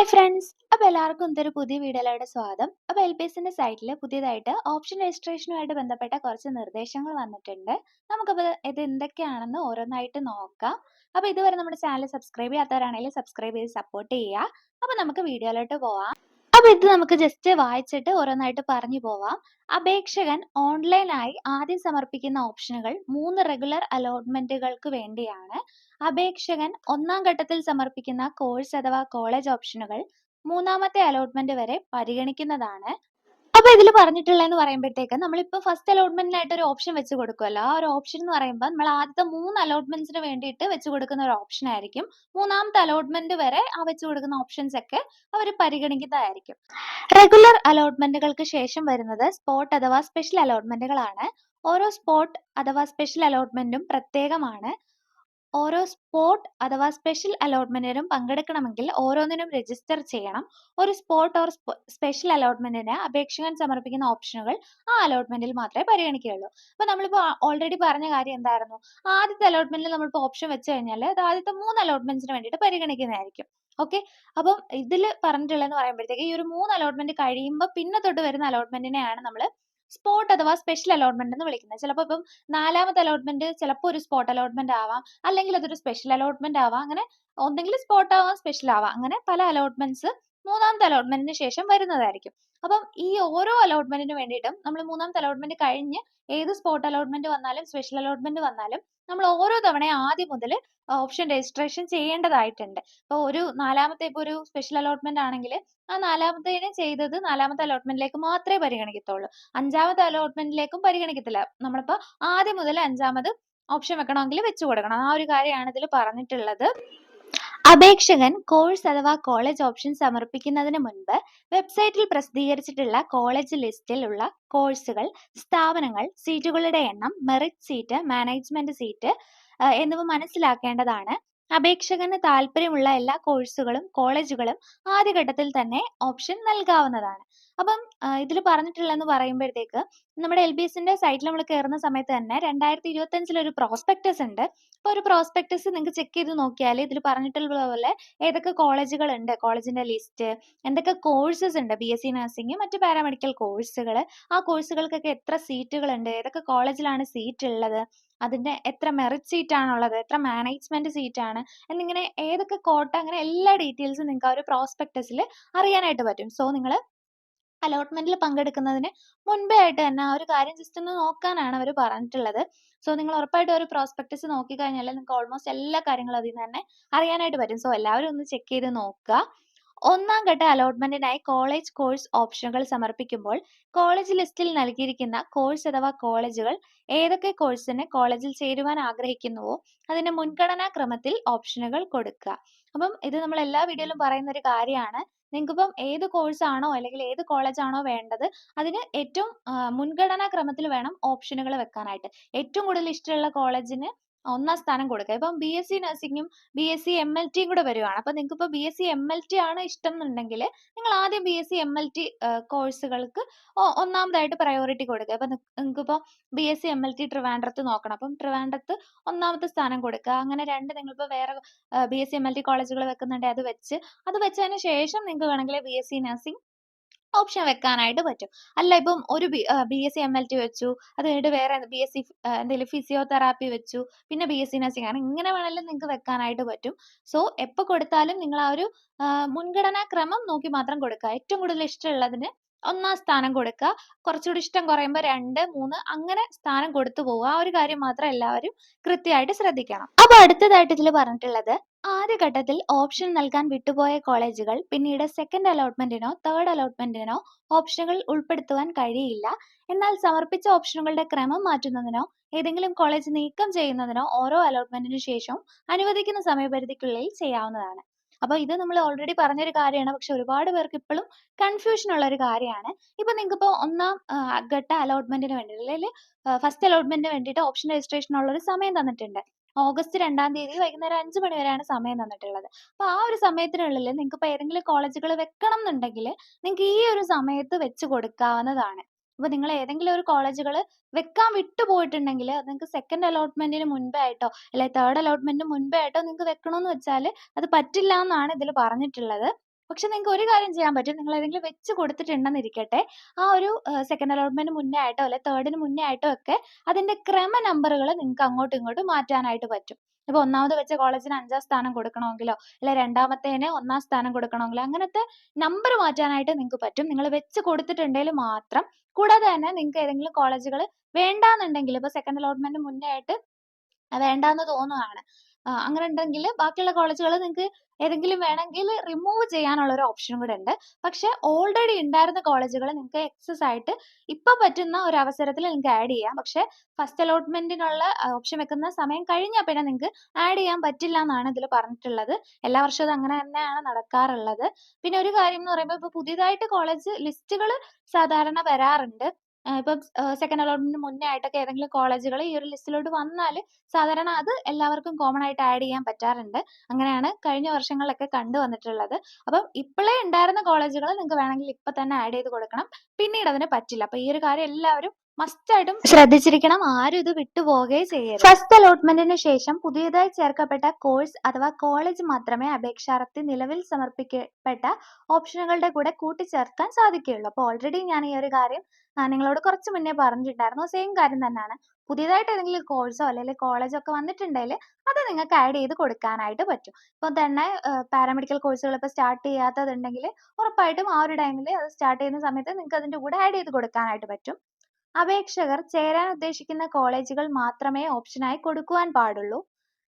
Hi friends അപ്പോൾ എല്ലാവർക്കും എന്തൊരു പുതിയ വീഡിയോയിലൂടെ സ്വാഗതം. അപ്പോൾ എൽ പി എസിന്റെ സൈറ്റിൽ പുതിയതായിട്ട് ഓപ്ഷൻ രജിസ്ട്രേഷനുമായിട്ട് ബന്ധപ്പെട്ട കുറച്ച് നിർദ്ദേശങ്ങൾ വന്നിട്ടുണ്ട്. നമുക്കപ്പോൾ ഇത് എന്തൊക്കെയാണെന്ന് ഓരോന്നായിട്ട് നോക്കാം. അപ്പോൾ ഇതുവരെ നമ്മുടെ ചാനൽ സബ്സ്ക്രൈബ് ചെയ്യാത്തവരാണെങ്കിൽ സബ്സ്ക്രൈബ് ചെയ്ത് സപ്പോർട്ട് ചെയ്യുക. അപ്പോൾ നമുക്ക് വീഡിയോയിലോട്ട് പോവാം. അപ്പോൾ ഇത് നമുക്ക് ജസ്റ്റ് വായിച്ചിട്ട് ഓരോന്നായിട്ട് പറഞ്ഞു പോവാം. അപേക്ഷകൻ ഓൺലൈനായി ആദ്യം സമർപ്പിക്കുന്ന ഓപ്ഷനുകൾ മൂന്ന് റെഗുലർ അലോട്ട്മെന്റുകൾക്ക് വേണ്ടിയാണ്. അപേക്ഷകൻ ഒന്നാം ഘട്ടത്തിൽ സമർപ്പിക്കുന്ന കോഴ്സ് അഥവാ കോളേജ് ഓപ്ഷനുകൾ മൂന്നാമത്തെ അലോട്ട്മെന്റ് വരെ പരിഗണിക്കുന്നതാണ്. അപ്പൊ ഇതിൽ പറഞ്ഞിട്ടുള്ളതെന്ന് പറയുമ്പോഴത്തേക്ക് നമ്മളിപ്പോ ഫസ്റ്റ് അലോട്ട്മെന്റിനായിട്ട് ഒരു ഓപ്ഷൻ വെച്ച് കൊടുക്കുമല്ലോ ആ ഒരു ഓപ്ഷൻ എന്ന് പറയുമ്പോൾ നമ്മൾ ആദ്യത്തെ മൂന്ന് അലോട്ട്മെന്റ്സിന് വേണ്ടിയിട്ട് വെച്ച് കൊടുക്കുന്ന ഒരു ഓപ്ഷൻ ആയിരിക്കും. മൂന്നാമത്തെ അലോട്ട്മെന്റ് വരെ ആ വെച്ച് കൊടുക്കുന്ന ഓപ്ഷൻസ് ഒക്കെ അവർ പരിഗണിക്കുന്നതായിരിക്കും. റെഗുലർ അലോട്ട്മെന്റുകൾക്ക് ശേഷം വരുന്നത് സ്പോട്ട് അഥവാ സ്പെഷ്യൽ അലോട്ട്മെന്റുകളാണ് ഓരോ സ്പോട്ട് അഥവാ സ്പെഷ്യൽ അലോട്ട്മെന്റും പ്രത്യേകമാണ്. ഓരോ സ്പോട്ട് അഥവാ സ്പെഷ്യൽ അലോട്ട്മെന്റിനും പങ്കെടുക്കണമെങ്കിൽ ഓരോന്നിനും രജിസ്റ്റർ ചെയ്യണം. ഒരു സ്പോട്ട് ഓർ സ്പെഷ്യൽ അലോട്ട്മെന്റിന് അപേക്ഷകൻ സമർപ്പിക്കുന്ന ഓപ്ഷനുകൾ ആ അലോട്ട്മെന്റിൽ മാത്രമേ പരിഗണിക്കുകയുള്ളൂ. അപ്പൊ നമ്മളിപ്പോ ഓൾറെഡി പറഞ്ഞ കാര്യം എന്തായിരുന്നു? ആദ്യത്തെ അലോട്ട്മെന്റിൽ നമ്മളിപ്പോ ഓപ്ഷൻ വെച്ച് കഴിഞ്ഞാൽ അത് ആദ്യത്തെ മൂന്ന് അലോട്ട്മെന്റ്സിന് വേണ്ടിയിട്ട് പരിഗണിക്കുന്നതായിരിക്കും. ഓക്കെ? അപ്പം ഇതിൽ പറഞ്ഞിട്ടുള്ളതെന്ന് പറയുമ്പോഴത്തേക്ക് ഈ ഒരു മൂന്ന് അലോട്ട്മെന്റ് കഴിയുമ്പോൾ പിന്നെ തൊട്ട് വരുന്ന അലോട്ട്മെന്റിനെയാണ് നമ്മൾ സ്പോട്ട് അഥവാ സ്പെഷ്യൽ അലോട്ട്മെന്റ് എന്ന് വിളിക്കുന്നത്. ചിലപ്പോൾ ഇപ്പം നാലാമത്തെ അലോട്ട്മെന്റ് ചിലപ്പോൾ ഒരു സ്പോട്ട് അലോട്ട്മെന്റ് ആവാം. അല്ലെങ്കിൽ അതൊരു സ്പെഷ്യൽ അലോട്ട്മെന്റ് ആവാം. അങ്ങനെ ഒന്നെങ്കിൽ സ്പോട്ട് ആവാം സ്പെഷ്യൽ ആവാം. അങ്ങനെ പല അലോട്ട്മെന്റ്സ് മൂന്നാമത്തെ അലോട്ട്മെന്റിന് ശേഷം വരുന്നതായിരിക്കും. അപ്പം ഈ ഓരോ അലോട്ട്മെന്റിന് വേണ്ടിയിട്ടും നമ്മൾ മൂന്നാമത്തെ അലോട്ട്മെന്റ് കഴിഞ്ഞ് ഏത് സ്പോട്ട് അലോട്ട്മെന്റ് വന്നാലും സ്പെഷ്യൽ അലോട്ട്മെന്റ് വന്നാലും നമ്മൾ ഓരോ തവണ ആദ്യം മുതൽ ഓപ്ഷൻ രജിസ്ട്രേഷൻ ചെയ്യേണ്ടതായിട്ടുണ്ട്. ഇപ്പോൾ ഒരു നാലാമത്തെ ഇപ്പോൾ ഒരു സ്പെഷ്യൽ അലോട്ട്മെന്റ് ആണെങ്കിൽ ആ നാലാമത്തേന് ചെയ്തത് നാലാമത്തെ അലോട്ട്മെന്റിലേക്ക് മാത്രമേ പരിഗണിക്കത്തുള്ളൂ. അഞ്ചാമത്തെ അലോട്ട്മെന്റിലേക്കും പരിഗണിക്കത്തില്ല. നമ്മളിപ്പോൾ ആദ്യം മുതൽ അഞ്ചാമത് ഓപ്ഷൻ വെക്കണമെങ്കിൽ വെച്ചു കൊടുക്കണം. ആ ഒരു കാര്യമാണ് ഇതിൽ പറഞ്ഞിട്ടുള്ളത്. അപേക്ഷകൻ കോഴ്സ് അഥവാ കോളേജ് ഓപ്ഷൻ സമർപ്പിക്കുന്നതിന് മുൻപ് വെബ്സൈറ്റിൽ പ്രസിദ്ധീകരിച്ചിട്ടുള്ള കോളേജ് ലിസ്റ്റിലുള്ള കോഴ്സുകൾ സ്ഥാപനങ്ങൾ സീറ്റുകളുടെ എണ്ണം മെറിറ്റ് സീറ്റ് മാനേജ്മെന്റ് സീറ്റ് എന്നിവ മനസ്സിലാക്കേണ്ടതാണ്. അപേക്ഷകന് താല്പര്യമുള്ള എല്ലാ കോഴ്സുകളും കോളേജുകളും ആദ്യഘട്ടത്തിൽ തന്നെ ഓപ്ഷൻ നൽകാവുന്നതാണ്. അപ്പം ഇതിൽ പറഞ്ഞിട്ടുള്ളതെന്ന് പറയുമ്പോഴത്തേക്ക് നമ്മുടെ എൽ ബി എസിന്റെ സൈറ്റിൽ നമ്മൾ കയറുന്ന സമയത്ത് തന്നെ രണ്ടായിരത്തി ഇരുപത്തി അഞ്ചിൽ ഒരു പ്രോസ്പെക്ടസ് ഉണ്ട്. അപ്പോൾ ഒരു പ്രോസ്പെക്ടസ് നിങ്ങൾക്ക് ചെക്ക് ചെയ്ത് നോക്കിയാൽ ഇതിൽ പറഞ്ഞിട്ടുള്ള പോലെ ഏതൊക്കെ കോളേജുകൾ ഉണ്ട് കോളേജിന്റെ ലിസ്റ്റ് എന്തൊക്കെ കോഴ്സസ് ഉണ്ട് ബി എസ് സി നഴ്സിംഗ് മറ്റ് പാരാമെഡിക്കൽ കോഴ്സുകൾ ആ കോഴ്സുകൾക്കൊക്കെ എത്ര സീറ്റുകൾ ഉണ്ട് ഏതൊക്കെ കോളേജിലാണ് സീറ്റ് ഉള്ളത് അതിന്റെ എത്ര മെറിറ്റ് സീറ്റ് ആണുള്ളത് എത്ര മാനേജ്മെന്റ് സീറ്റ് ആണ് എന്നിങ്ങനെ ഏതൊക്കെ കോട്ട അങ്ങനെ എല്ലാ ഡീറ്റെയിൽസും നിങ്ങൾക്ക് ആ ഒരു പ്രോസ്പെക്ടസിൽ അറിയാനായിട്ട് പറ്റും. സോ നിങ്ങൾ അലോട്ട്മെന്റിൽ പങ്കെടുക്കുന്നതിന് മുൻപേ ആയിട്ട് തന്നെ ആ ഒരു കാര്യം ജസ്റ്റ് ഒന്ന് നോക്കാനാണ് അവർ പറഞ്ഞിട്ടുള്ളത്. സോ നിങ്ങൾ ഉറപ്പായിട്ടും ഒരു പ്രോസ്പെക്ടസ് നോക്കി കഴിഞ്ഞാൽ നിങ്ങൾക്ക് ഓൾമോസ്റ്റ് എല്ലാ കാര്യങ്ങളും അതിൽ നിന്ന് തന്നെ അറിയാനായിട്ട് പറ്റും. സോ എല്ലാവരും ഒന്ന് ചെക്ക് ചെയ്ത് നോക്കുക. ഒന്നാം ഘട്ട അലോട്ട്മെന്റിനായി കോളേജ് കോഴ്സ് ഓപ്ഷനുകൾ സമർപ്പിക്കുമ്പോൾ കോളേജ് ലിസ്റ്റിൽ നൽകിയിരിക്കുന്ന കോഴ്സ് അഥവാ കോളേജുകൾ ഏതൊക്കെ കോഴ്സിന് കോളേജിൽ ചേരുവാൻ ആഗ്രഹിക്കുന്നുവോ അതിന്റെ മുൻഗണനാ ക്രമത്തിൽ ഓപ്ഷനുകൾ കൊടുക്കുക. അപ്പം ഇത് നമ്മൾ എല്ലാ വീഡിയോയിലും പറയുന്ന ഒരു കാര്യമാണ്. നിങ്ങൾക്കിപ്പം ഏത് കോഴ്സ് ആണോ അല്ലെങ്കിൽ ഏത് കോളേജ് ആണോ വേണ്ടത് അതിന് ഏറ്റവും മുൻഗണനാ ക്രമത്തിൽ വേണം ഓപ്ഷനുകൾ വെക്കാനായിട്ട്. ഏറ്റവും കൂടുതൽ ഇഷ്ടമുള്ള കോളേജിന് ഒന്നാം സ്ഥാനം കൊടുക്കുക. ഇപ്പം B S C നഴ്സിംഗും B S C M L ടിയും കൂടെ വരുവാണ്. അപ്പൊ നിങ്ങൾക്ക് ഇപ്പോൾ B S C M L T ആണ് ഇഷ്ടം എന്നുണ്ടെങ്കിൽ നിങ്ങൾ ആദ്യം B S C M L T കോഴ്സുകൾക്ക് ഒന്നാമതായിട്ട് പ്രയോറിറ്റി കൊടുക്കുക. ഇപ്പൊ നിങ്ങൾക്ക് ഇപ്പോൾ B S C M L T ട്രിവാൻഡ്രത്ത് നോക്കണം. അപ്പം ട്രിവാൻഡ്രത്ത് ഒന്നാമത്തെ സ്ഥാനം കൊടുക്കുക. അങ്ങനെ രണ്ട് നിങ്ങളിപ്പോൾ വേറെ B S C M L T കോളേജുകൾ വെക്കുന്നുണ്ടെങ്കിൽ അത് വെച്ച് അത് വെച്ചതിന് ശേഷം നിങ്ങൾക്ക് വേണമെങ്കിൽ B S C nursing option വെക്കാനായിട്ട് പറ്റും. അല്ല ഇപ്പം ഒരു B S C M L T വെച്ചു അത് കഴിഞ്ഞിട്ട് വേറെ ബി എസ് സി എന്തെങ്കിലും ഫിസിയോതെറാപ്പി വെച്ചു പിന്നെ ബി എസ് സി നഴ്സിംഗ് അങ്ങനെ ഇങ്ങനെ വേണമെങ്കിലും നിങ്ങൾക്ക് വെക്കാനായിട്ട് പറ്റും. സോ എപ്പോൾ കൊടുത്താലും നിങ്ങൾ ആ ഒരു മുൻഗണനാ ക്രമം നോക്കി മാത്രം കൊടുക്കുക. ഏറ്റവും കൂടുതൽ ഇഷ്ടമുള്ളതിന് ഒന്നാം സ്ഥാനം കൊടുക്കുക. കുറച്ചുകൂടി ഇഷ്ടം കുറയുമ്പോൾ രണ്ട് മൂന്ന് അങ്ങനെ സ്ഥാനം കൊടുത്തു പോവുക. ആ ഒരു കാര്യം മാത്രം എല്ലാവരും കൃത്യമായിട്ട് ശ്രദ്ധിക്കണം. അപ്പൊ അടുത്തതായിട്ട് ഇതിൽ പറഞ്ഞിട്ടുള്ളത് ആദ്യഘട്ടത്തിൽ ഓപ്ഷൻ നൽകാൻ വിട്ടുപോയ കോളേജുകൾ പിന്നീട് സെക്കൻഡ് അലോട്ട്മെന്റിനോ തേർഡ് അലോട്ട്മെന്റിനോ ഓപ്ഷനുകൾ ഉൾപ്പെടുത്തുവാൻ കഴിയില്ല. എന്നാൽ സമർപ്പിച്ച ഓപ്ഷനുകളുടെ ക്രമം മാറ്റുന്നതിനോ ഏതെങ്കിലും കോളേജ് നീക്കം ചെയ്യുന്നതിനോ ഓരോ അലോട്ട്മെന്റിനു ശേഷവും അനുവദിക്കുന്ന സമയപരിധിക്കുള്ളിൽ ചെയ്യാവുന്നതാണ്. അപ്പൊ ഇത് നമ്മൾ ഓൾറെഡി പറഞ്ഞൊരു കാര്യമാണ്. പക്ഷെ ഒരുപാട് പേർക്ക് ഇപ്പോഴും കൺഫ്യൂഷൻ ഉള്ള ഒരു കാര്യമാണ്. ഇപ്പൊ നിങ്ങൾക്ക് ഇപ്പോൾ ഒന്നാം ഘട്ട അലോട്ട്മെന്റിന് വേണ്ടി അല്ലെങ്കിൽ ഫസ്റ്റ് അലോട്ട്മെന്റിന് വേണ്ടിയിട്ട് ഓപ്ഷൻ രജിസ്ട്രേഷൻ ഉള്ള ഒരു സമയം തന്നിട്ടുണ്ട്. ഓഗസ്റ്റ് രണ്ടാം തീയതി വൈകുന്നേരം അഞ്ച് മണി വരെയാണ് സമയം തന്നിട്ടുള്ളത്. അപ്പൊ ആ ഒരു സമയത്തിനുള്ളിൽ നിങ്ങൾക്ക് ഇപ്പൊ ഏതെങ്കിലും കോളേജുകൾ വെക്കണം എന്നുണ്ടെങ്കിൽ നിങ്ങൾക്ക് ഈ ഒരു സമയത്ത് വെച്ച് കൊടുക്കാവുന്നതാണ്. അപ്പൊ നിങ്ങൾ ഏതെങ്കിലും ഒരു കോളേജുകൾ വെക്കാൻ വിട്ടുപോയിട്ടുണ്ടെങ്കിൽ അത് നിങ്ങൾക്ക് സെക്കൻഡ് അലോട്ട്മെന്റിന് മുൻപേ ആയിട്ടോ അല്ലെ തേർഡ് അലോട്ട്മെന്റിന് മുൻപേ ആയിട്ടോ നിങ്ങൾക്ക് വെക്കണമെന്ന് വെച്ചാൽ അത് പറ്റില്ല എന്നാണ് ഇതിൽ പറഞ്ഞിട്ടുള്ളത്. പക്ഷെ നിങ്ങൾക്ക് ഒരു കാര്യം ചെയ്യാൻ പറ്റും. നിങ്ങൾ ഏതെങ്കിലും വെച്ച് കൊടുത്തിട്ടുണ്ടെന്നിരിക്കട്ടെ ആ ഒരു സെക്കൻഡ് അലോട്ട്മെന്റ് മുന്നേ ആയിട്ടോ അല്ലെ തേർഡിന് മുന്നേ ആയിട്ടോ ഒക്കെ അതിന്റെ ക്രമ നമ്പറുകൾ നിങ്ങൾക്ക് അങ്ങോട്ടും ഇങ്ങോട്ടും മാറ്റാനായിട്ട് പറ്റും. ഇപ്പൊ ഒന്നാമത് വെച്ച കോളേജിന് അഞ്ചാം സ്ഥാനം കൊടുക്കണമെങ്കിലോ അല്ലെ രണ്ടാമത്തേനെ ഒന്നാം സ്ഥാനം കൊടുക്കണമെങ്കിലോ അങ്ങനത്തെ നമ്പർ മാറ്റാനായിട്ട് നിങ്ങൾക്ക് പറ്റും. നിങ്ങൾ വെച്ച് കൊടുത്തിട്ടുണ്ടെങ്കിൽ മാത്രം കൂടാതെ തന്നെ നിങ്ങൾക്ക് ഏതെങ്കിലും കോളേജുകൾ വേണ്ടാന്നുണ്ടെങ്കിൽ ഇപ്പൊ സെക്കൻഡ് അലോട്ട്മെന്റ് മുന്നേ ആയിട്ട് വേണ്ടാന്ന് തോന്നുകയാണ് ആ, അങ്ങനെ ഉണ്ടെങ്കിൽ ബാക്കിയുള്ള കോളേജുകൾ നിങ്ങൾക്ക് ഏതെങ്കിലും വേണമെങ്കിൽ റിമൂവ് ചെയ്യാനുള്ള ഒരു ഓപ്ഷനും കൂടെ ഉണ്ട്. പക്ഷെ ഓൾറെഡി ഉണ്ടായിരുന്ന കോളേജുകൾ നിങ്ങൾക്ക് എക്സസ് ആയിട്ട് ഇപ്പൊ പറ്റുന്ന ഒരു അവസരത്തിൽ നിങ്ങൾക്ക് ആഡ് ചെയ്യാം. പക്ഷെ ഫസ്റ്റ് അലോട്ട്മെന്റിനുള്ള ഓപ്ഷൻ വെക്കുന്ന സമയം കഴിഞ്ഞാൽ പിന്നെ നിങ്ങൾക്ക് ആഡ് ചെയ്യാൻ പറ്റില്ല എന്നാണ് ഇതിൽ പറഞ്ഞിട്ടുള്ളത്. എല്ലാ വർഷവും അത് അങ്ങനെ തന്നെയാണ് നടക്കാറുള്ളത്. പിന്നെ ഒരു കാര്യം എന്ന് പറയുമ്പോൾ ഇപ്പൊ പുതിയതായിട്ട് കോളേജ് ലിസ്റ്റുകൾ സാധാരണ വരാറുണ്ട്. ഇപ്പം സെക്കൻഡ് അലോട്ട്മെന്റിന് മുന്നേ ആയിട്ടൊക്കെ ഏതെങ്കിലും കോളേജുകൾ ഈ ഒരു ലിസ്റ്റിലോട്ട് വന്നാൽ സാധാരണ അത് എല്ലാവർക്കും കോമൺ ആയിട്ട് ആഡ് ചെയ്യാൻ പറ്റാറുണ്ട്. അങ്ങനെയാണ് കഴിഞ്ഞ വർഷങ്ങളിലൊക്കെ കണ്ടു വന്നിട്ടുള്ളത്. അപ്പം ഇപ്പോഴേ ഉണ്ടായിരുന്ന കോളേജുകൾ നിങ്ങൾക്ക് വേണമെങ്കിൽ ഇപ്പൊ തന്നെ ആഡ് ചെയ്ത് കൊടുക്കണം. പിന്നീട് അതിന് പറ്റില്ല. അപ്പൊ ഈ ഒരു കാര്യം എല്ലാവരും മസ്റ്റ് ആയിട്ടും ശ്രദ്ധിച്ചിരിക്കണം. ആരും ഇത് വിട്ടുപോകേ ചെയ്യരുത്. ഫസ്റ്റ് അലോട്ട്മെന്റിന് ശേഷം പുതിയതായി ചേർക്കപ്പെട്ട കോഴ്സ് അഥവാ കോളേജ് മാത്രമേ അപേക്ഷാർത്ഥി നിലവിൽ സമർപ്പിക്കപ്പെട്ട ഓപ്ഷനുകളുടെ കൂടെ കൂട്ടിച്ചേർക്കാൻ സാധിക്കുകയുള്ളൂ. അപ്പോൾ ഓൾറെഡി ഞാൻ ഈ ഒരു കാര്യം ഞാൻ നിങ്ങളോട് കുറച്ച് മുന്നേ പറഞ്ഞിട്ടുണ്ടായിരുന്നു. സെയിം കാര്യം തന്നെയാണ്. പുതിയതായിട്ട് ഏതെങ്കിലും കോഴ്സോ അല്ലെങ്കിൽ കോളേജോ ഒക്കെ വന്നിട്ടുണ്ടെങ്കിൽ അത് നിങ്ങൾക്ക് ആഡ് ചെയ്ത് കൊടുക്കാനായിട്ട് പറ്റും. ഇപ്പം തന്നെ പാരാമെഡിക്കൽ കോഴ്സുകൾ ഇപ്പോൾ സ്റ്റാർട്ട് ചെയ്യാത്തതുണ്ടെങ്കിൽ ഉറപ്പായിട്ടും ആ ഒരു ടൈമിൽ അത് സ്റ്റാർട്ട് ചെയ്യുന്ന സമയത്ത് നിങ്ങൾക്ക് അതിന്റെ കൂടെ ആഡ് ചെയ്ത് കൊടുക്കാനായിട്ട് പറ്റും. അപേക്ഷകർ ചേരാൻ ഉദ്ദേശിക്കുന്ന കോളേജുകൾ മാത്രമേ ഓപ്ഷനായി കൊടുക്കുവാൻ പാടുള്ളൂ.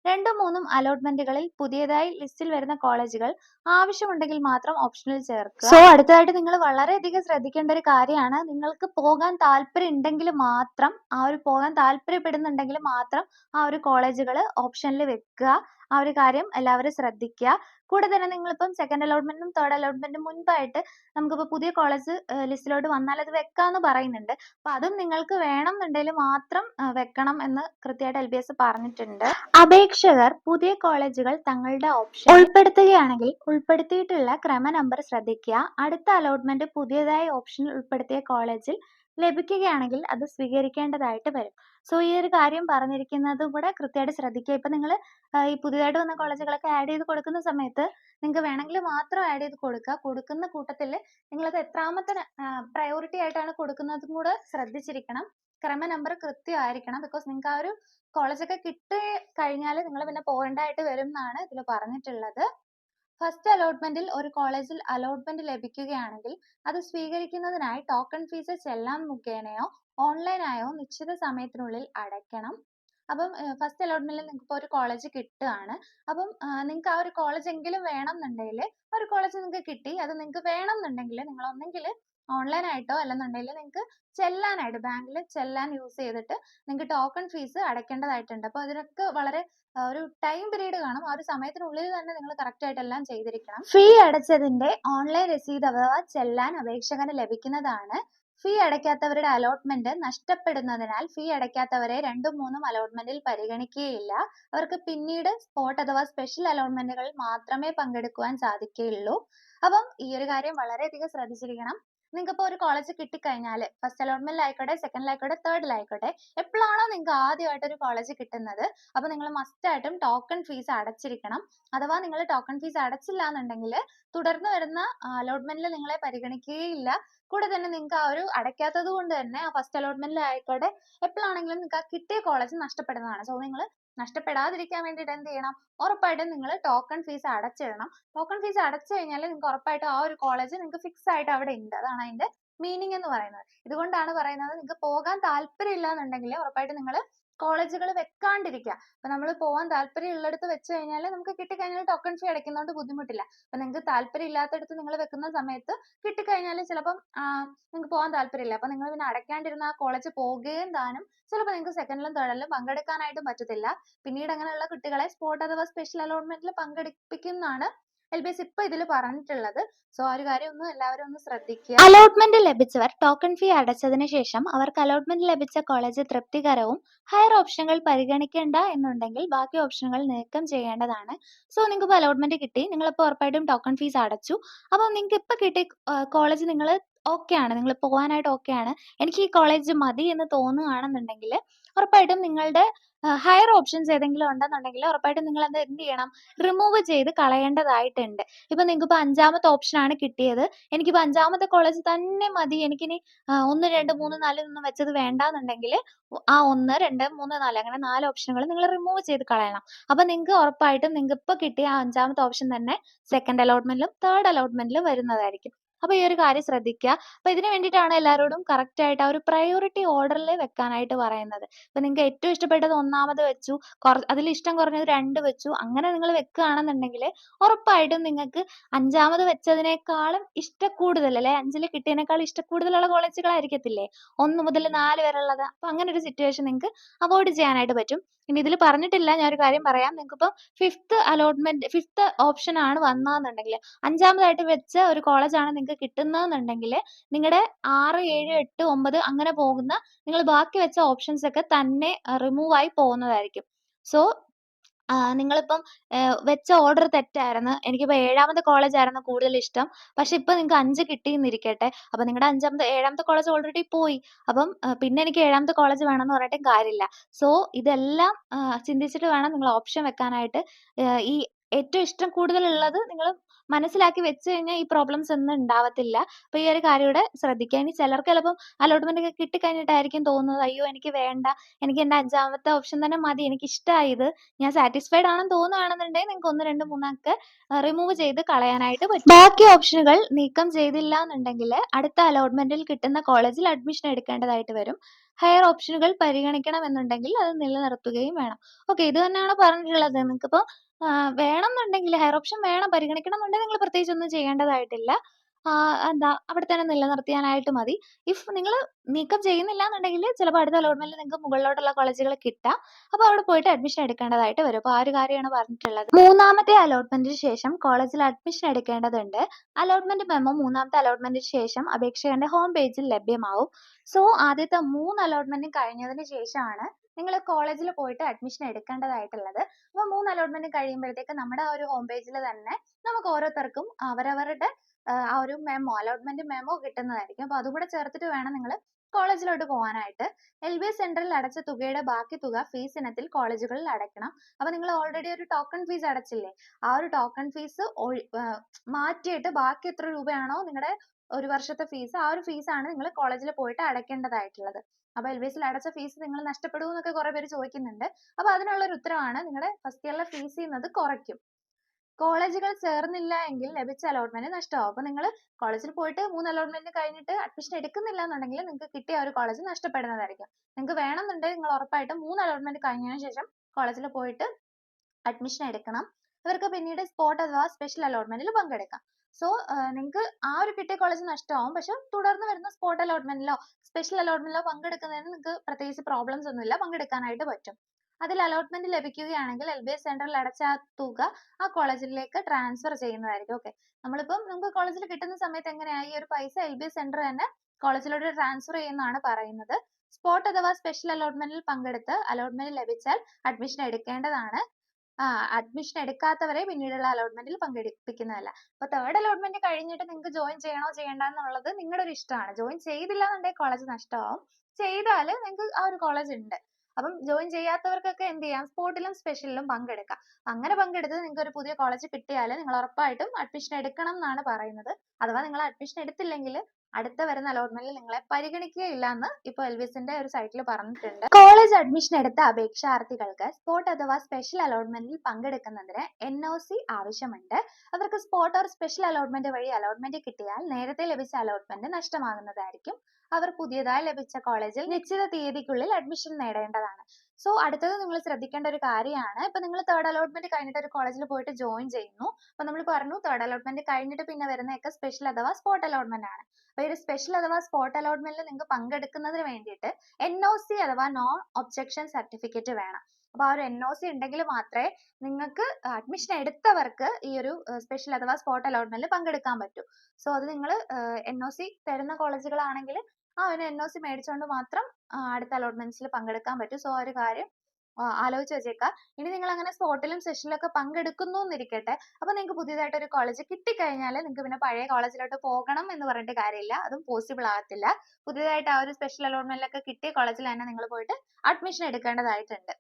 രണ്ടും മൂന്നും അലോട്ട്മെന്റുകളിൽ പുതിയതായി ലിസ്റ്റിൽ വരുന്ന കോളേജുകൾ ആവശ്യമുണ്ടെങ്കിൽ മാത്രം ഓപ്ഷനിൽ ചേർക്കുക. സോ അടുത്തതായിട്ട് നിങ്ങൾ വളരെയധികം ശ്രദ്ധിക്കേണ്ട ഒരു കാര്യമാണ്. നിങ്ങൾക്ക് പോകാൻ താല്പര്യം ഉണ്ടെങ്കിൽ മാത്രം ആ ഒരു പോകാൻ താല്പര്യപ്പെടുന്നുണ്ടെങ്കിൽ മാത്രം ആ ഒരു കോളേജുകൾ ഓപ്ഷനിൽ വെക്കുക. ആ ഒരു കാര്യം എല്ലാവരും ശ്രദ്ധിക്കുക. കൂടെ തന്നെ നിങ്ങളിപ്പം സെക്കൻഡ് അലോട്ട്മെന്റും തേർഡ് അലോട്ട്മെന്റും മുൻപായിട്ട് നമുക്കിപ്പോൾ പുതിയ കോളേജ് ലിസ്റ്റിലോട്ട് വന്നാൽ അത് വെക്കാന്ന് പറയുന്നുണ്ട്. അപ്പൊ അതും നിങ്ങൾക്ക് വേണം എന്നുണ്ടെങ്കിൽ മാത്രം വെക്കണം എന്ന് കൃത്യമായിട്ട് എൽ ബി എസ് പറഞ്ഞിട്ടുണ്ട്. അപേക്ഷകർ പുതിയ കോളേജുകൾ തങ്ങളുടെ ഓപ്ഷൻ ഉൾപ്പെടുത്തുകയാണെങ്കിൽ ഉൾപ്പെടുത്തിയിട്ടുള്ള ക്രമ നമ്പർ ശ്രദ്ധിക്കുക. അടുത്ത അലോട്ട്മെന്റ് പുതിയതായി ഓപ്ഷനിൽ ഉൾപ്പെടുത്തിയ കോളേജിൽ ലഭിക്കുകയാണെങ്കിൽ അത് സ്വീകരിക്കേണ്ടതായിട്ട് വരും. സോ ഈ ഒരു കാര്യം പറഞ്ഞിരിക്കുന്നത് കൂടെ കൃത്യമായിട്ട് ശ്രദ്ധിക്കുക. ഇപ്പൊ നിങ്ങൾ ഈ പുതിയതായിട്ട് വന്ന കോളേജുകളൊക്കെ ആഡ് ചെയ്ത് കൊടുക്കുന്ന സമയത്ത് നിങ്ങൾക്ക് വേണമെങ്കിൽ മാത്രം ആഡ് ചെയ്ത് കൊടുക്കുക. കൊടുക്കുന്ന കൂട്ടത്തിൽ നിങ്ങളത് എത്രാമത്തെ പ്രയോറിറ്റി ആയിട്ടാണ് കൊടുക്കുന്നതും കൂടെ ശ്രദ്ധിച്ചിരിക്കണം. ക്രമ നമ്പർ കൃത്യമായിരിക്കണം. ബിക്കോസ് നിങ്ങൾക്ക് ആ ഒരു കോളേജൊക്കെ കിട്ടി കഴിഞ്ഞാൽ നിങ്ങൾ പിന്നെ പോകേണ്ടതായിട്ട് വരും എന്നാണ് ഇതിൽ പറഞ്ഞിട്ടുള്ളത്. ഫസ്റ്റ് അലോട്ട്മെന്റിൽ ഒരു കോളേജിൽ അലോട്ട്മെന്റ് ലഭിക്കുകയാണെങ്കിൽ അത് സ്വീകരിക്കുന്നതിനായി ടോക്കൺ ഫീസ് ചെല്ലാൻ മുഖേനയോ ഓൺലൈനായോ നിശ്ചിത സമയത്തിനുള്ളിൽ അടയ്ക്കണം. അപ്പം ഫസ്റ്റ് അലോട്ട്മെന്റിൽ നിങ്ങൾക്ക് ഇപ്പോൾ ഒരു കോളേജ് കിട്ടുകയാണ്. അപ്പം നിങ്ങൾക്ക് ആ ഒരു കോളേജ് എങ്കിലും വേണം എന്നുണ്ടെങ്കിൽ ഒരു കോളേജ് നിങ്ങൾക്ക് കിട്ടി. അത് നിങ്ങൾക്ക് വേണം എന്നുണ്ടെങ്കിൽ നിങ്ങൾ ഒന്നെങ്കിൽ ഓൺലൈൻ ആയിട്ടോ അല്ലെന്നുണ്ടെങ്കിൽ നിങ്ങൾക്ക് ചെല്ലാനായിട്ട് ബാങ്കിൽ ചെല്ലാൻ യൂസ് ചെയ്തിട്ട് നിങ്ങൾക്ക് ടോക്കൺ ഫീസ് അടയ്ക്കേണ്ടതായിട്ടുണ്ട്. അപ്പോൾ അതിനൊക്കെ വളരെ ഒരു ടൈം പീരീഡ് കാണും. ആ ഒരു സമയത്തിനുള്ളിൽ തന്നെ നിങ്ങൾ കറക്റ്റ് ആയിട്ട് എല്ലാം ചെയ്തിരിക്കണം. ഫീ അടച്ചതിന്റെ ഓൺലൈൻ രസീത് അഥവാ ചെല്ലാൻ അപേക്ഷകന് ലഭിക്കുന്നതാണ്. ഫീ അടയ്ക്കാത്തവരുടെ അലോട്ട്മെന്റ് നഷ്ടപ്പെടുന്നതിനാൽ ഫീ അടയ്ക്കാത്തവരെ രണ്ടും മൂന്നും അലോട്ട്മെന്റിൽ പരിഗണിക്കുകയില്ല. അവർക്ക് പിന്നീട് സ്പോട്ട് അഥവാ സ്പെഷ്യൽ അലോട്ട്മെന്റുകളിൽ മാത്രമേ പങ്കെടുക്കുവാൻ സാധിക്കുകയുള്ളൂ. അപ്പം ഈ ഒരു കാര്യം വളരെയധികം ശ്രദ്ധിച്ചിരിക്കണം. നിങ്ങൾക്ക് ഇപ്പോൾ ഒരു കോളേജ് കിട്ടിക്കഴിഞ്ഞാൽ ഫസ്റ്റ് അലോട്ട്മെന്റിലായിക്കോട്ടെ സെക്കൻഡിലായിക്കോട്ടെ തേർഡിലായിക്കോട്ടെ എപ്പോഴാണോ നിങ്ങൾക്ക് ആദ്യമായിട്ട് ഒരു കോളേജ് കിട്ടുന്നത് അപ്പോൾ നിങ്ങൾ മസ്റ്റ് ആയിട്ടും ടോക്കൺ ഫീസ് അടച്ചിരിക്കണം. അഥവാ നിങ്ങൾ ടോക്കൺ ഫീസ് അടച്ചില്ല എന്നുണ്ടെങ്കിൽ തുടർന്ന് വരുന്ന അലോട്ട്മെന്റിൽ നിങ്ങളെ പരിഗണിക്കുകയില്ല. കൂടെ തന്നെ നിങ്ങൾക്ക് ആ ഒരു അടയ്ക്കാത്തത് കൊണ്ട് തന്നെ ആ ഫസ്റ്റ് അലോട്ട്മെന്റിൽ ആയിക്കോട്ടെ എപ്പോഴാണെങ്കിലും നിങ്ങൾക്ക് ആ കിട്ടിയ കോളേജ് നഷ്ടപ്പെടുന്നതാണ്. സോ നിങ്ങൾ നഷ്ടപ്പെടാതിരിക്കാൻ വേണ്ടിയിട്ട് എന്ത് ചെയ്യണം? ഉറപ്പായിട്ടും നിങ്ങൾ ടോക്കൺ ഫീസ് അടച്ചിടണം. ടോക്കൺ ഫീസ് അടച്ചു കഴിഞ്ഞാൽ നിങ്ങൾക്ക് ഉറപ്പായിട്ടും ആ ഒരു കോളേജ് നിങ്ങൾക്ക് ഫിക്സ് ആയിട്ട് അവിടെ ഉണ്ട് അതാണ് അതിന്റെ മീനിങ് എന്ന് പറയുന്നത്. ഇതുകൊണ്ടാണ് പറയുന്നത് നിങ്ങൾക്ക് പോകാൻ താല്പര്യം ഇല്ല എന്നുണ്ടെങ്കിൽ ഉറപ്പായിട്ടും നിങ്ങൾ കോളേജുകൾ വെക്കാണ്ടിരിക്കുക അപ്പൊ നമ്മൾ പോകാൻ താല്പര്യം ഉള്ളിടത്ത് വെച്ച് കഴിഞ്ഞാൽ നമുക്ക് കിട്ടിക്കഴിഞ്ഞാൽ ടോക്കൺ ഫീ അടയ്ക്കുന്നതുകൊണ്ട് ബുദ്ധിമുട്ടില്ല. അപ്പൊ നിങ്ങൾക്ക് താല്പര്യം ഇല്ലാത്തടത്ത് നിങ്ങൾ വെക്കുന്ന സമയത്ത് കിട്ടിക്കഴിഞ്ഞാൽ ചിലപ്പം നിങ്ങൾക്ക് പോകാൻ താല്പര്യമില്ല അപ്പൊ നിങ്ങൾ പിന്നെ അടയ്ക്കാണ്ടിരുന്ന ആ കോളേജ് പോകുകയും താനും. ചിലപ്പോൾ നിങ്ങൾക്ക് സെക്കൻഡിലും തേർഡിലും പങ്കെടുക്കാനായിട്ടും പറ്റത്തില്ല. പിന്നീട് അങ്ങനെയുള്ള കുട്ടികളെ സ്പോട്ട് അഥവാ സ്പെഷ്യൽ അലോട്ട്മെന്റിൽ പങ്കെടുപ്പിക്കുന്നതാണ് എൽ ഇപ്പൊ ഇതിൽ പറഞ്ഞിട്ടുള്ളത്. സോ ഒരു കാര്യം എല്ലാവരും ഒന്ന് ശ്രദ്ധിക്കുക. അലോട്ട്മെന്റ് ലഭിച്ചവർ ടോക്കൺ ഫീ അടച്ചതിന് ശേഷം അവർക്ക് അലോട്ട്മെന്റ് ലഭിച്ച കോളേജ് തൃപ്തികരവും ഹയർ ഓപ്ഷനുകൾ പരിഗണിക്കേണ്ട എന്നുണ്ടെങ്കിൽ ബാക്കി ഓപ്ഷനുകൾ നീക്കം ചെയ്യേണ്ടതാണ്. സോ നിങ്ങൾക്ക് അലോട്ട്മെന്റ് കിട്ടി. നിങ്ങൾ ഇപ്പോൾ ഉറപ്പായിട്ടും ടോക്കൺ ഫീസ് അടച്ചു. അപ്പോൾ നിങ്ങൾക്ക് ഇപ്പൊ കിട്ടിയ കോളേജ് നിങ്ങൾ ഓക്കെയാണ്. നിങ്ങൾ പോവാനായിട്ട് ഓക്കെയാണ്. എനിക്ക് ഈ കോളേജ് മതി എന്ന് തോന്നുകയാണെന്നുണ്ടെങ്കിൽ ഉറപ്പായിട്ടും നിങ്ങളുടെ ഹയർ ഓപ്ഷൻസ് ഏതെങ്കിലും ഉണ്ടെന്നുണ്ടെങ്കിൽ ഉറപ്പായിട്ടും നിങ്ങൾ എന്ത് ചെയ്യണം? റിമൂവ് ചെയ്ത് കളയേണ്ടതായിട്ടുണ്ട്. ഇപ്പൊ നിങ്ങക്കിപ്പോ അഞ്ചാമത്തെ ഓപ്ഷനാണ് കിട്ടിയത്. എനിക്കിപ്പോ അഞ്ചാമത്തെ കോളേജ് തന്നെ മതി. എനിക്കിനി 1, 2, 3, 4 എന്നൊന്നും വെച്ചത് വേണ്ടാന്നുണ്ടെങ്കിൽ ആ 1, 2, 3, 4 അങ്ങനെ നാല് ഓപ്ഷനുകൾ നിങ്ങൾ റിമൂവ് ചെയ്ത് കളയണം. അപ്പൊ നിങ്ങൾക്ക് ഉറപ്പായിട്ടും നിങ്ങൾക്ക് ഇപ്പൊ കിട്ടിയ ആ അഞ്ചാമത്തെ ഓപ്ഷൻ തന്നെ സെക്കൻഡ് അലോട്ട്മെന്റിലും തേർഡ് അലോട്ട്മെന്റിലും വരുന്നതായിരിക്കും. അപ്പൊ ഈ ഒരു കാര്യം ശ്രദ്ധിക്കുക. അപ്പൊ ഇതിന് വേണ്ടിയിട്ടാണ് എല്ലാവരോടും കറക്റ്റ് ആയിട്ട് ആ ഒരു പ്രയോറിറ്റി ഓർഡറിൽ വെക്കാനായിട്ട് പറയുന്നത്. ഇപ്പൊ നിങ്ങൾക്ക് ഏറ്റവും ഇഷ്ടപ്പെട്ടത് ഒന്നാമത് വെച്ചു. അതിൽ ഇഷ്ടം കുറഞ്ഞത് രണ്ട് വെച്ചു. അങ്ങനെ നിങ്ങൾ വെക്കുകയാണെന്നുണ്ടെങ്കിൽ ഉറപ്പായിട്ടും നിങ്ങൾക്ക് അഞ്ചാമത് വെച്ചതിനേക്കാളും ഇഷ്ടക്കൂടുതൽ അല്ലെ അഞ്ചിൽ കിട്ടിയതിനേക്കാളും ഇഷ്ടക്കൂടുതലുള്ള കോളേജുകളായിരിക്കത്തില്ലേ ഒന്ന് മുതൽ നാല് വരെ ഉള്ളത് അപ്പൊ അങ്ങനെ ഒരു സിറ്റുവേഷൻ നിങ്ങൾക്ക് അവോയ്ഡ് ചെയ്യാനായിട്ട് പറ്റും. ഇനി ഇതിൽ പറഞ്ഞിട്ടില്ല ഞാൻ ഒരു കാര്യം പറയാം. നിങ്ങൾക്കിപ്പം ഫിഫ്ത്ത് അലോട്ട്മെന്റ് ഫിഫ്ത്ത് ഓപ്ഷൻ ആണ് വന്നതെന്നുണ്ടെങ്കിൽ അഞ്ചാമതായിട്ട് വെച്ച ഒരു കോളേജാണ് നിങ്ങൾക്ക് കിട്ടുന്നതെന്നുണ്ടെങ്കിൽ നിങ്ങളുടെ ആറ് ഏഴ് എട്ട് ഒമ്പത് അങ്ങനെ പോകുന്ന നിങ്ങൾ ബാക്കി വെച്ച ഓപ്ഷൻസ് ഒക്കെ തന്നെ റിമൂവ് ആയി പോകുന്നതായിരിക്കും. സോ ആഹ് നിങ്ങളിപ്പം വെച്ച ഓർഡർ തെറ്റായിരുന്നു. എനിക്കിപ്പോൾ ഏഴാമത്തെ കോളേജ് ആയിരുന്നു കൂടുതൽ ഇഷ്ടം. പക്ഷെ ഇപ്പൊ നിങ്ങക്ക് 5 കിട്ടിയെന്നിരിക്കട്ടെ. അപ്പോൾ നിങ്ങളുടെ അഞ്ചാമത്തെ ഏഴാമത്തെ കോളേജ് ഓൾറെഡി പോയി. അപ്പം പിന്നെ എനിക്ക് ഏഴാമത്തെ കോളേജ് വേണമെന്ന് പറഞ്ഞിട്ടും കാര്യമില്ല. സോ ഇതെല്ലാം ചിന്തിച്ചിട്ട് വേണം നിങ്ങൾ ഓപ്ഷൻ വെക്കാനായിട്ട്. ഈ ഏറ്റവും ഇഷ്ടം കൂടുതലുള്ളത് നിങ്ങൾ മനസ്സിലാക്കി വെച്ച് കഴിഞ്ഞാൽ ഈ പ്രോബ്ലംസ് ഒന്നും ഉണ്ടാവത്തില്ല. അപ്പൊ ഈ ഒരു കാര്യം ഇവിടെ ശ്രദ്ധിക്കുക. ഇനി ചിലർക്ക് ചിലപ്പം അലോട്ട്മെന്റ് ഒക്കെ കിട്ടിക്കഴിഞ്ഞിട്ടായിരിക്കും തോന്നുന്നത് അയ്യോ എനിക്ക് വേണ്ട. എനിക്ക് എന്റെ അഞ്ചാമത്തെ ഓപ്ഷൻ തന്നെ മതി. എനിക്ക് ഇഷ്ടമായത്. ഞാൻ സാറ്റിസ്ഫൈഡ് ആണെന്ന് തോന്നുകയാണെന്നുണ്ടെങ്കിൽ നിങ്ങൾക്ക് ഒന്ന് രണ്ട് മൂന്നൊക്കെ റിമൂവ് ചെയ്ത് കളയാനായിട്ട് പറ്റും. ബാക്കി ഓപ്ഷനുകൾ നീക്കം ചെയ്തില്ല എന്നുണ്ടെങ്കിൽ അടുത്ത അലോട്ട്മെന്റിൽ കിട്ടുന്ന കോളേജിൽ അഡ്മിഷൻ എടുക്കേണ്ടതായിട്ട് വരും. ഹയർ ഓപ്ഷനുകൾ പരിഗണിക്കണം എന്നുണ്ടെങ്കിൽ അത് നിലനിർത്തുകയും വേണം. ഓക്കെ ഇത് തന്നെയാണ് പറഞ്ഞിട്ടുള്ളത്. നിങ്ങക്കിപ്പോ ആഹ് വേണംന്നുണ്ടെങ്കിൽ ഹയർ ഓപ്ഷൻ വേണം പരിഗണിക്കണം എന്നുണ്ടെങ്കിൽ നിങ്ങൾ പ്രത്യേകിച്ച് ഒന്നും ചെയ്യേണ്ടതായിട്ടില്ല. ആഹ് എന്താ അവിടെ തന്നെ നിലനിർത്തിയാനായിട്ട് മതി. ഇഫ് നിങ്ങൾ നീക്കം ചെയ്യുന്നില്ല എന്നുണ്ടെങ്കിൽ ചിലപ്പോൾ അടുത്ത അലോട്ട്മെന്റിൽ നിങ്ങൾക്ക് മുകളിലോട്ടുള്ള കോളേജുകൾ കിട്ടാം. അപ്പോൾ അവിടെ പോയിട്ട് അഡ്മിഷൻ എടുക്കേണ്ടതായിട്ട് വരും. അപ്പൊ ആ ഒരു കാര്യമാണ് പറഞ്ഞിട്ടുള്ളത്. മൂന്നാമത്തെ അലോട്ട്മെന്റിന് ശേഷം കോളേജിൽ അഡ്മിഷൻ എടുക്കേണ്ടതുണ്ട്. അലോട്ട്മെന്റ് മെമ്മോ മൂന്നാമത്തെ അലോട്ട്മെന്റിന് ശേഷം അപേക്ഷകന്റെ ഹോം പേജിൽ ലഭ്യമാവും. സോ ആദ്യത്തെ മൂന്ന് അലോട്ട്മെന്റും കഴിഞ്ഞതിന് ശേഷമാണ് നിങ്ങൾ കോളേജിൽ പോയിട്ട് അഡ്മിഷൻ എടുക്കേണ്ടതായിട്ടുള്ളത്. അപ്പൊ മൂന്ന് അലോട്ട്മെന്റ് കഴിയുമ്പോഴത്തേക്ക് നമ്മുടെ ആ ഒരു ഹോം പേജിൽ തന്നെ നമുക്ക് ഓരോരുത്തർക്കും അവരവരുടെ ആ ഒരു മെമ്മോ അലോട്ട്മെന്റ് മെമ്മോ കിട്ടുന്നതായിരിക്കും. അപ്പൊ അതും കൂടെ ചേർത്തിട്ട് വേണം നിങ്ങൾ കോളേജിലോട്ട് പോകാനായിട്ട് എൽ ബി എസ് സെന്ററിൽ അടച്ച തുകയുടെ ബാക്കി തുക ഫീസ് ഇനത്തിൽ കോളേജുകളിൽ അടയ്ക്കണം. അപ്പൊ നിങ്ങൾ ഓൾറെഡി ഒരു ടോക്കൺ ഫീസ് അടച്ചില്ലേ? ആ ഒരു ടോക്കൺ ഫീസ് മാറ്റിയിട്ട് ബാക്കി എത്ര രൂപയാണോ നിങ്ങടെ ഒരു വർഷത്തെ ഫീസ് ആ ഒരു ഫീസാണ് നിങ്ങൾ കോളേജിൽ പോയിട്ട് അടയ്ക്കേണ്ടതായിട്ടുള്ളത്. അപ്പൊ എസിൽ അടച്ച ഫീസ് നിങ്ങൾ നഷ്ടപ്പെടുമോ എന്നൊക്കെ കുറെ പേര് ചോദിക്കുന്നുണ്ട്. അപ്പോൾ അതിനുള്ള ഒരു ഉത്തരവാണ് നിങ്ങളുടെ ഫസ്റ്റ് ഇയറിലെ ഫീസ് എന്നത് കുറയ്ക്കും. കോളേജുകൾ ചേർന്നില്ല എങ്കിൽ ലഭിച്ച അലോട്ട്മെന്റ് നഷ്ടമാവും. അപ്പോൾ നിങ്ങൾ കോളേജിൽ പോയിട്ട് മൂന്ന് അലോട്ട്മെന്റ് കഴിഞ്ഞിട്ട് അഡ്മിഷൻ എടുക്കുന്നില്ല എന്നുണ്ടെങ്കിൽ നിങ്ങൾക്ക് കിട്ടിയ ഒരു കോളേജ് നഷ്ടപ്പെടുന്നതായിരിക്കും. നിങ്ങൾക്ക് വേണമെന്നുണ്ടെങ്കിൽ നിങ്ങൾ ഉറപ്പായിട്ടും മൂന്ന് അലോട്ട്മെന്റ് കഴിഞ്ഞതിന് ശേഷം കോളേജിൽ പോയിട്ട് അഡ്മിഷൻ എടുക്കണം. ഇവർക്ക് പിന്നീട് സ്പോട്ട് അഥവാ സ്പെഷ്യൽ അലോട്ട്മെന്റിൽ പങ്കെടുക്കാം. സോ നിങ്ങൾക്ക് ആ ഒരു കിട്ടിയ കോളേജ് നഷ്ടമാവും. പക്ഷെ തുടർന്ന് വരുന്ന സ്പോട്ട് അലോട്ട്മെന്റിലോ സ്പെഷ്യൽ അലോട്ട്മെന്റിലോ പങ്കെടുക്കുന്നതിന് നിങ്ങൾക്ക് പ്രത്യേകിച്ച് പ്രോബ്ലംസ് ഒന്നുമില്ല പങ്കെടുക്കാനായിട്ട് പറ്റും. അതിൽ അലോട്ട്മെന്റ് ലഭിക്കുകയാണെങ്കിൽ എൽബിഎസ് സെന്ററിൽ അടച്ച ആ തുക ആ കോളേജിലേക്ക് ട്രാൻസ്ഫർ ചെയ്യുന്നതായിരിക്കും. ഓക്കെ നമ്മളിപ്പം നമുക്ക് കോളേജിൽ കിട്ടുന്ന സമയത്ത് എങ്ങനെയാ ഈ ഒരു പൈസ എൽബിഎസ് സെന്റർ തന്നെ കോളേജിലോട്ട് ട്രാൻസ്ഫർ ചെയ്യുന്നതാണ് പറയുന്നത്. സ്പോട്ട് അഥവാ സ്പെഷ്യൽ അലോട്ട്മെന്റിൽ പങ്കെടുത്ത് അലോട്ട്മെന്റ് ലഭിച്ചാൽ അഡ്മിഷൻ എടുക്കേണ്ടതാണ്. അഡ്മിഷൻ എടുക്കാത്തവരെ പിന്നീടുള്ള അലോട്ട്മെന്റിൽ പങ്കെടുപ്പിക്കുന്നതല്ല. അപ്പൊ തേർഡ് അലോട്ട്മെന്റ് കഴിഞ്ഞിട്ട് നിങ്ങൾക്ക് ജോയിൻ ചെയ്യണോ ചെയ്യണ്ട എന്നുള്ളത് നിങ്ങളുടെ ഒരു ഇഷ്ടമാണ്. ജോയിൻ ചെയ്തില്ല എന്നുണ്ടെങ്കിൽ കോളേജ് നഷ്ടമാവും. ചെയ്താൽ നിങ്ങൾക്ക് ആ ഒരു കോളേജ് ഉണ്ട്. അപ്പം ജോയിൻ ചെയ്യാത്തവർക്കൊക്കെ എന്ത് ചെയ്യാം സ്പോട്ടിലും സ്പെഷ്യലിലും പങ്കെടുക്കാം. അങ്ങനെ പങ്കെടുത്ത് നിങ്ങൾക്ക് ഒരു പുതിയ കോളേജ് കിട്ടിയാൽ നിങ്ങൾ ഉറപ്പായിട്ടും അഡ്മിഷൻ എടുക്കണം എന്നാണ് പറയുന്നത്. അഥവാ നിങ്ങൾ അഡ്മിഷൻ എടുത്തില്ലെങ്കിൽ അടുത്ത വരുന്ന അലോട്ട്മെന്റിൽ നിങ്ങളെ പരിഗണിക്കുകയില്ല എന്ന് ഇപ്പോൾ എൽവിസിന്റെ ഒരു സൈറ്റിൽ പറഞ്ഞിട്ടുണ്ട്. കോളേജ് അഡ്മിഷൻ എടുത്ത അപേക്ഷാർത്ഥികൾക്ക് സ്പോട്ട് അഥവാ സ്പെഷ്യൽ അലോട്ട്മെന്റിൽ പങ്കെടുക്കുന്നതിന് എൻ ഒ സി ആവശ്യമുണ്ട്. അവർക്ക് സ്പോട്ട് ഓർ സ്പെഷ്യൽ അലോട്ട്മെന്റ് വഴി അലോട്ട്മെന്റ് കിട്ടിയാൽ നേരത്തെ ലഭിച്ച അലോട്ട്മെന്റ് നഷ്ടമാകുന്നതായിരിക്കും. അവർ പുതിയതായി ലഭിച്ച കോളേജിൽ നിശ്ചിത തീയതിക്കുള്ളിൽ അഡ്മിഷൻ നേടേണ്ടതാണ്. സോ അടുത്തത് നിങ്ങൾ ശ്രദ്ധിക്കേണ്ട ഒരു കാര്യമാണ്. ഇപ്പൊ നിങ്ങൾ തേർഡ് അലോട്ട്മെന്റ് കഴിഞ്ഞിട്ട് ഒരു കോളേജിൽ പോയിട്ട് ജോയിൻ ചെയ്യുന്നു. അപ്പൊ നമ്മൾ പറഞ്ഞു തേർഡ് അലോട്ട്മെന്റ് കഴിഞ്ഞിട്ട് പിന്നെ വരുന്നതൊക്കെ സ്പെഷ്യൽ അഥവാ സ്പോട്ട് അലോട്ട്മെന്റ് ആണ്. അപ്പൊ ഈ ഒരു സ്പെഷ്യൽ അഥവാ സ്പോട്ട് അലോട്ട്മെന്റിൽ നിങ്ങൾക്ക് പങ്കെടുക്കുന്നതിന് വേണ്ടിയിട്ട് എൻഒസി അഥവാ നോൺ ഒബ്ജക്ഷൻ സർട്ടിഫിക്കറ്റ് വേണം. അപ്പൊ ആ ഒരു എൻഒസി ഉണ്ടെങ്കിൽ മാത്രമേ നിങ്ങൾക്ക് അഡ്മിഷൻ എടുത്തവർക്ക് ഈ ഒരു സ്പെഷ്യൽ അഥവാ സ്പോട്ട് അലോട്ട്മെന്റിൽ പങ്കെടുക്കാൻ പറ്റൂ. സോ അത് നിങ്ങൾ എൻഒസി തരുന്ന കോളേജുകളാണെങ്കിൽ ആ ഒരു എൻഒസി മേടിച്ചുകൊണ്ട് മാത്രം അടുത്ത അലോട്ട്മെന്റ്സിൽ പങ്കെടുക്കാൻ പറ്റും. സോ ആ ഒരു കാര്യം ആലോചിച്ച് വെച്ചേക്കാം. ഇനി നിങ്ങൾ അങ്ങനെ സ്പോട്ടിലും സെഷനിലൊക്കെ പങ്കെടുക്കുന്നു എന്നിരിക്കട്ടെ അപ്പൊ നിങ്ങൾക്ക് പുതിയതായിട്ട് ഒരു കോളേജ് കിട്ടിക്കഴിഞ്ഞാൽ നിങ്ങൾക്ക് പിന്നെ പഴയ കോളേജിലോട്ട് പോകണം എന്ന് പറഞ്ഞിട്ട് കാര്യമില്ല. അതും പോസിബിൾ ആകത്തില്ല. പുതിയതായിട്ട് ആ ഒരു സ്പെഷ്യൽ അലോട്ട്മെന്റിലൊക്കെ കിട്ടിയ കോളേജിൽ തന്നെ നിങ്ങൾ പോയിട്ട് അഡ്മിഷൻ എടുക്കേണ്ടതായിട്ടുണ്ട്.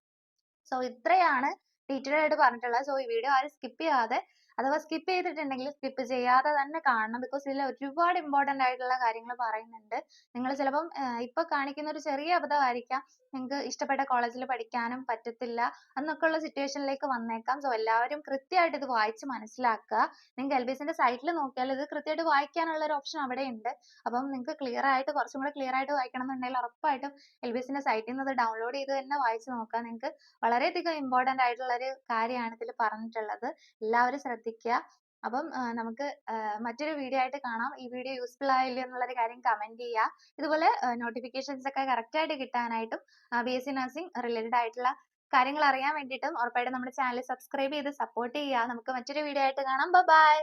സോ ഇത്രയാണ് ഡീറ്റെയിൽ ആയിട്ട് പറഞ്ഞിട്ടുള്ളത്. സോ ഈ വീഡിയോ ആരും സ്കിപ്പ് ചെയ്യാതെ അഥവാ സ്കിപ്പ് ചെയ്തിട്ടുണ്ടെങ്കിൽ സ്കിപ്പ് ചെയ്യാതെ തന്നെ കാണണം. ബിക്കോസ് ഇതിൽ ഒരുപാട് ഇമ്പോർട്ടന്റ് ആയിട്ടുള്ള കാര്യങ്ങൾ പറയുന്നുണ്ട്. നിങ്ങൾ ചിലപ്പം ഇപ്പൊ കാണിക്കുന്ന ഒരു ചെറിയ അബദ്ധമായിരിക്കാം. നിങ്ങൾക്ക് ഇഷ്ടപ്പെട്ട കോളേജിൽ പഠിക്കാനും പറ്റത്തില്ല എന്നൊക്കെ ഉള്ള സിറ്റുവേഷനിലേക്ക് വന്നേക്കാം. സോ എല്ലാവരും കൃത്യമായിട്ട് ഇത് വായിച്ച് മനസ്സിലാക്കുക. നിങ്ങൾക്ക് എൽ ബി എസിന്റെ സൈറ്റിൽ നോക്കിയാൽ ഇത് കൃത്യമായിട്ട് വായിക്കാനുള്ള ഒരു ഓപ്ഷൻ അവിടെ ഉണ്ട് അപ്പം നിങ്ങൾക്ക് ക്ലിയർ ആയിട്ട് കുറച്ചും കൂടെ ക്ലിയർ ആയിട്ട് വായിക്കണം എന്നുണ്ടെങ്കിൽ ഉറപ്പായിട്ടും എൽ ബി എസിന്റെ സൈറ്റിൽ നിന്ന് ഡൗൺലോഡ് ചെയ്ത് തന്നെ വായിച്ച് നോക്കുക. നിങ്ങൾക്ക് വളരെയധികം ഇമ്പോർട്ടന്റ് ആയിട്ടുള്ള ഒരു കാര്യമാണ് ഇതിൽ പറഞ്ഞിട്ടുള്ളത്. എല്ലാവരും ശ്രദ്ധിക്കുക. അപ്പം നമുക്ക് മറ്റൊരു വീഡിയോ ആയിട്ട് കാണാം. ഈ വീഡിയോ യൂസ്ഫുൾ ആയില്ലേ എന്നുള്ളൊരു കാര്യം കമന്റ് ചെയ്യുക. ഇതുപോലെ നോട്ടിഫിക്കേഷൻസ് ഒക്കെ കറക്റ്റ് ആയിട്ട് കിട്ടാനായിട്ടും B S C nursing related ആയിട്ടുള്ള കാര്യങ്ങൾ അറിയാൻ വേണ്ടിയിട്ടും ഉറപ്പായിട്ടും നമ്മുടെ ചാനൽ സബ്സ്ക്രൈബ് ചെയ്ത് സപ്പോർട്ട് ചെയ്യുക. നമുക്ക് മറ്റൊരു വീഡിയോ ആയിട്ട് കാണാം. ബൈ